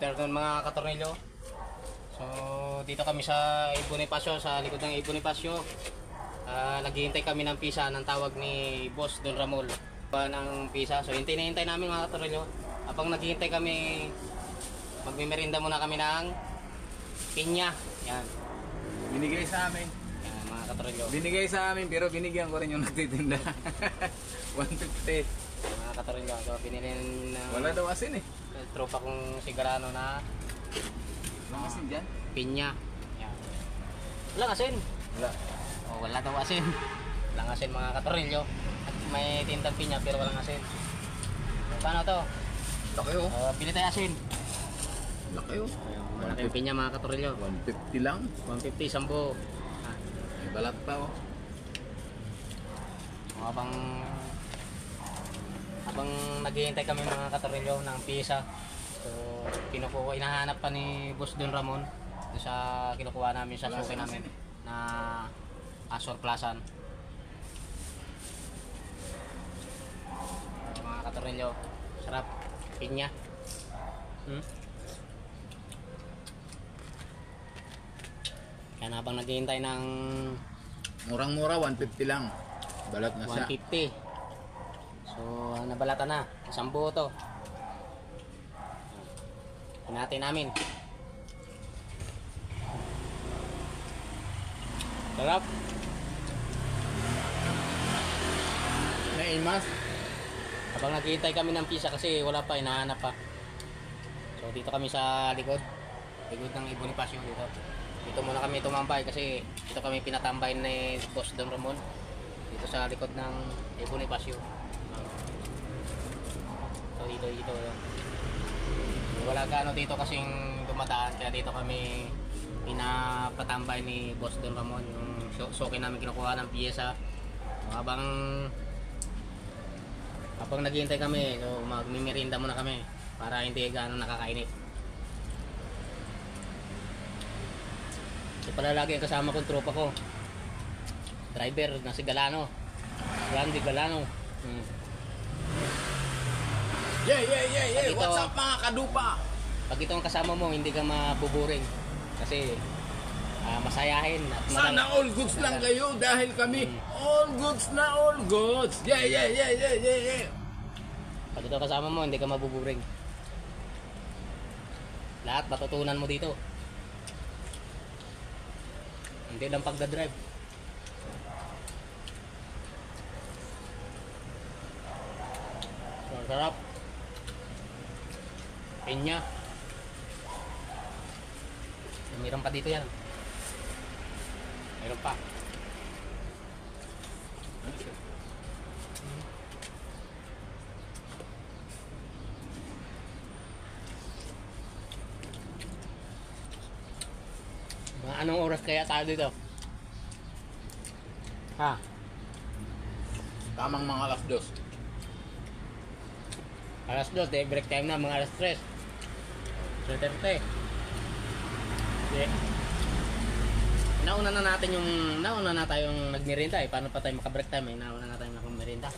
afternoon mga katornilyo. So, dito kami sa Ibonifacio, sa likod ng Ibonifacio. Ah, naghihintay kami ng pisa ng tawag ni Boss Don Ramol. Pa ng pisa. So, hintay na hintay namin mga katornilyo. Habang naghihintay kami, magmimerinda muna kami ng pinya. Yan. Binigay sa amin. Katornilyo. Binigay sa amin pero binigyan ko rin yung nagtitinda. 150. Mga katornilyo. So, binili ng Wala daw asin eh. tropa kong sigarano na Walang asin dyan? pinya. Yan. Walang asin. Wala. Oh, wala daw asin. Walang asin mga katorilyo. At may tintang pinya pero walang asin. Paano to? Laki oh. Uh, bili tayo asin. Laki oh. Wala tayong pinya mga katorilyo. 150 lang. 150, 10. Ah, May balat pa oh. habang habang naghihintay kami mga katorilyo ng pisa. So, kinukuha, hinahanap pa ni Boss Don Ramon sa kinukuha namin sa suki namin na Asor Plazan. Mga katorilyo, sarap. Pinya. Hmm? Kaya habang naghihintay ng Murang-mura, 150 lang. Balat na siya. 150. So, nabalata na. Isang buo to. Hinati namin. Sarap. Naimas. Habang naghihintay kami ng pizza kasi wala pa, hinahanap pa. So, dito kami sa likod. Likod ng Ibonifacio dito. Dito muna kami tumambay kasi dito kami pinatambay ni Boss Don Ramon. Dito sa likod ng Ibonifacio. So, dito, dito. Yun. Wala gaano dito kasing dumadaan kaya dito kami pinapatambay ni Boss Don Ramon yung so- soke namin kinukuha ng piyesa habang habang naghihintay kami so magmimirinda muna kami para hindi gaano nakakainit ito pala lagi ang kasama kong tropa ko driver na si Galano Randy Galano hmm. Yeah, yeah, yeah, yeah. Dito. What's up mga kadupa? pag ito ang kasama mo hindi ka mabuburing kasi ah, masayahin at Sana all goods lang kayo dahil kami all goods na all goods. Yeah, yeah, yeah, yeah, yeah, yeah. Pag ito kasama mo, hindi ka mabuburing. Lahat matutunan mo dito. Hindi lang pagdadrive. Sarap. Pinya. Mayroon pa dito yan. Mayroon pa. Mga anong oras kaya tayo dito? Ha? Tamang mga alas dos. Alas 2, day break time na, mga alas 3. 3.30. Okay. Nauna na natin yung, nauna na tayong nagmerinda eh. Paano pa tayo makabreak time eh? Nauna na tayong nakamerinda.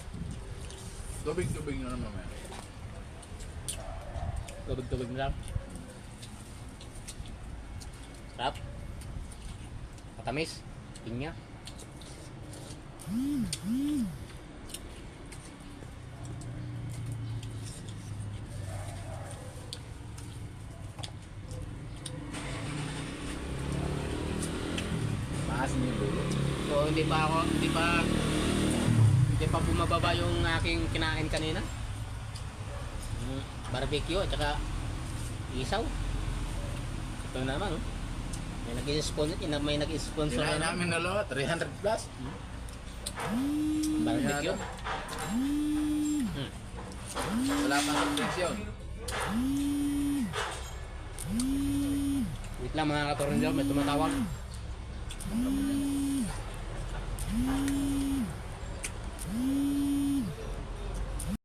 Tubig-tubig na naman. man. Tubig-tubig na lang. Sarap. Matamis. Pinya. Maasin yung dulo. So hindi pa ako, hindi pa hindi pa bumababa yung aking kinain kanina. Mm, barbecue at saka isaw. Ito na naman, oh. May nag-sponsor, may nag-sponsor na namin na lahat, 300 plus. barbecue. Mm. Wala pang subscription. Wait lang mga katoron dyan, may tumatawag.